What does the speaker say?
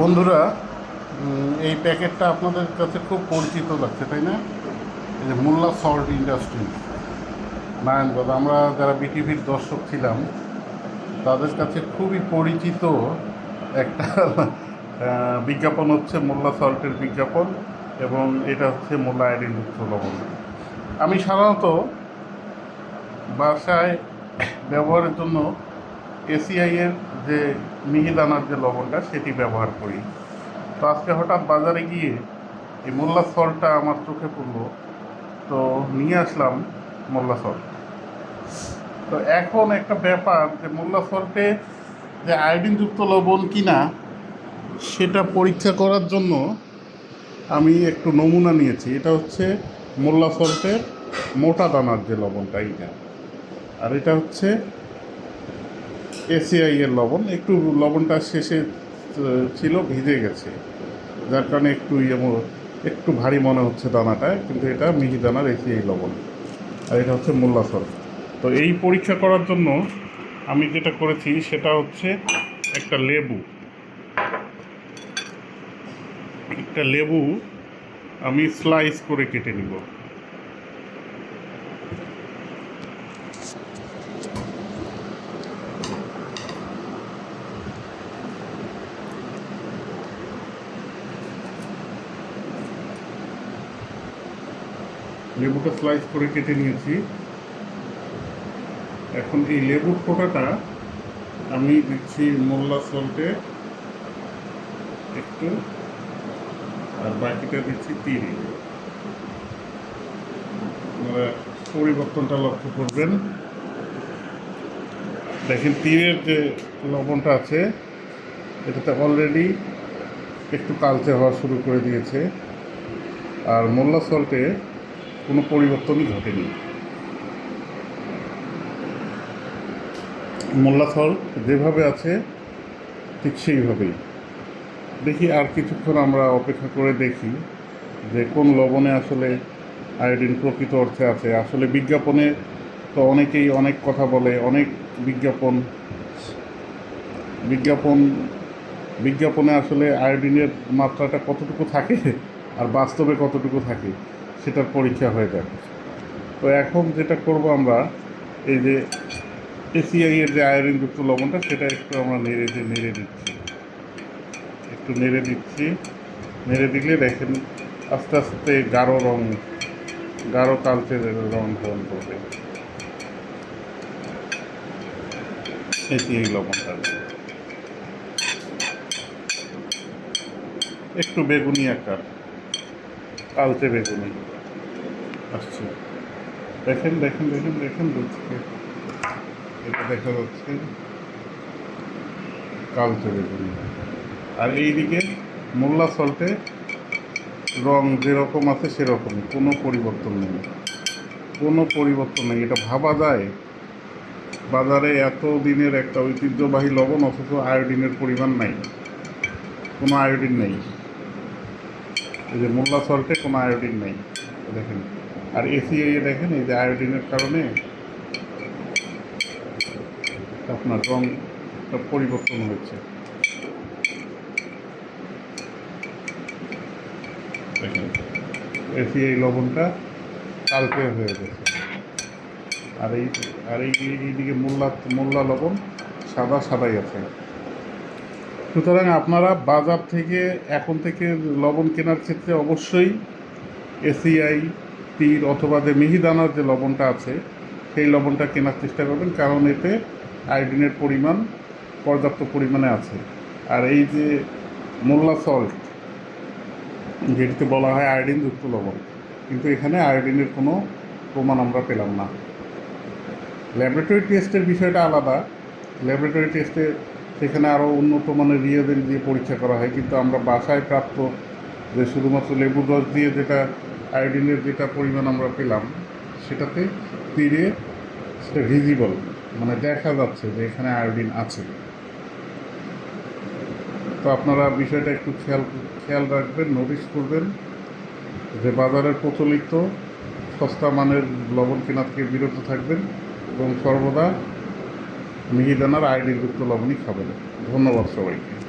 বন্ধুরা এই প্যাকেটটা আপনাদের কাছে খুব পরিচিত লাগছে, তাই না? এই যে মোল্লা সল্ট ইন্ডাস্ট্রি নারায়ণগঞ্জ। আমরা যারা বিটিভির দর্শক ছিলাম, তাদের কাছে খুবই পরিচিত একটা বিজ্ঞাপন হচ্ছে মোল্লা সল্টের বিজ্ঞাপন এবং এটা হচ্ছে মোল্লা আইডিনযুক্ত লবণ। আমি সাধারণত বাসায় ব্যবহারের জন্য এসিআই এর যে মিহিদানার যে লবণটা, সেটি ব্যবহার করি। তো আজকে হঠাৎ বাজারে গিয়ে এই মোল্লা সলটা আমার চোখে পড়ল। তো নিয়ে আসলাম মোল্লা সল্ট তো এখন একটা ব্যাপার যে মোল্লা সল্টে যে আয়োডিনযুক্ত লবণ কিনা, সেটা পরীক্ষা করার জন্য আমি একটু নমুনা নিয়েছি। এটা হচ্ছে মোল্লা সল্টের মোটা দানার যে লবণটা এইটা। আর এটা হচ্ছে এসিআই এর লবণ, একটু লবণটা শেষে ছিল, ভিজে গেছে। যার কারণে একটু ইয়ে একটু ভারী মনে হচ্ছে দানাটা, কিন্তু এটা মিহি দানার এসিআই লবণ। আর এটা হচ্ছে মোল্লাসর তো এই পরীক্ষা করার জন্য আমি যেটা করেছি, সেটা হচ্ছে একটা লেবু। একটা লেবু আমি স্লাইস করে কেটে নিব। লেবুটা স্লাইস করে কেটে নিয়েছি। এখন এই লেবুর ফোঁটাটা আমি দিচ্ছি মোল্লা সল্টে একটু, আর বাকিটা দিচ্ছি তিরি। পরিবর্তনটা লক্ষ্য করবেন। দেখেন তীরের যে লবণটা আছে, এটাতে অলরেডি একটু কালচে হওয়া শুরু করে দিয়েছে। আর মোল্লা সল্টে কোনো পরিবর্তনই ঘটেনি। মোল্লা সল্ট যেভাবে আছে, ঠিক সেইভাবেই। দেখি আর কিছুক্ষণ আমরা অপেক্ষা করে দেখি যে কোন লবণে আসলে আয়োডিন প্রকৃত অর্থে আছে। আসলে বিজ্ঞাপনে তো অনেকেই অনেক কথা বলে, অনেক বিজ্ঞাপন। বিজ্ঞাপন, বিজ্ঞাপনে আসলে আয়োডিনের মাত্রাটা কতটুকু থাকে আর বাস্তবে কতটুকু থাকে? সেটার পরীক্ষা হয়ে যাবে। তো এখন যেটা করব আমরা, এই যে এসিআই এর যে আয়োডিনযুক্ত লবণটা, সেটা একটু আমরা নেড়ে দিয়ে, নেড়ে দিচ্ছি। একটু নেড়ে দিচ্ছি। নেড়ে দিলে দেখেন আস্তে আস্তে গাঢ় রং, গাঢ় কালচে রং ধারণ করবে। এসিআই লবণটা। একটু বেগুনি আকার, কালচে বেগুনি। আসছে। দেখেন দেখেন দেখেন দেখেন দুধকে এটা দেখা যাচ্ছে। কালচে বেগুনি আর এইদিকে মোল্লা সল্টে রং যেরকম আছে সেরকম কোনো পরিবর্তন নেই। কোনো পরিবর্তন নেই। এটা ভাবা যায়। বাজারে এত দিনের একটা ঐতিহ্যবাহী লবণ, অথচ আয়োডিনের পরিমাণ নাই। কোনো আয়োডিন নেই। এই যে মোল্লা সল্টে কোনো আয়োডিন নেই। দেখেন। আর এসিআই এ দেখেন, এই যে আয়োডিনের কারণে আপনার রং পরিবর্তন হচ্ছে এসি এসিআই লবণটা কালকে হয়ে গেছে। আর এই আর এই এইদিকে মোল্লা মোল্লা লবণ সাদা সাদাই আছে। সুতরাং আপনারা বাজার থেকে এখন থেকে লবণ কেনার ক্ষেত্রে অবশ্যই এসিআই তীর অথবা যে মিহিদানার যে লবণটা আছে, সেই লবণটা কেনার চেষ্টা করবেন, কারণ এতে আয়োডিনের পরিমাণ পর্যাপ্ত পরিমাণে আছে। আর এই যে মোল্লা সল্ট যেটিতে বলা হয় আয়োডিনযুক্ত লবণ, কিন্তু এখানে আয়োডিনের কোনো প্রমাণ আমরা পেলাম না। ল্যাবরেটরি টেস্টের বিষয়টা আলাদা। ল্যাবরেটরি টেস্টে সেখানে আরও উন্নত মানের রিয়েজেন্ট দিয়ে পরীক্ষা করা হয়, কিন্তু আমরা বাসায় প্রাপ্ত যে শুধুমাত্র লেবুর রস দিয়ে যেটা আয়োডিনের যেটা পরিমাণ আমরা পেলাম, সেটাতে তীরে সেটা ভিজিবল মানে দেখা যাচ্ছে যে এখানে আয়োডিন আছে। তো আপনারা বিষয়টা একটু খেয়াল খেয়াল রাখবেন নোটিশ করবেন যে বাজারের প্রচলিত সস্তা মানের লবণ কেনা থেকে বিরত থাকবেন এবং সর্বদা মিহিদানার আয়োডিনযুক্ত লবণই খাবেন। ধন্যবাদ সবাইকে।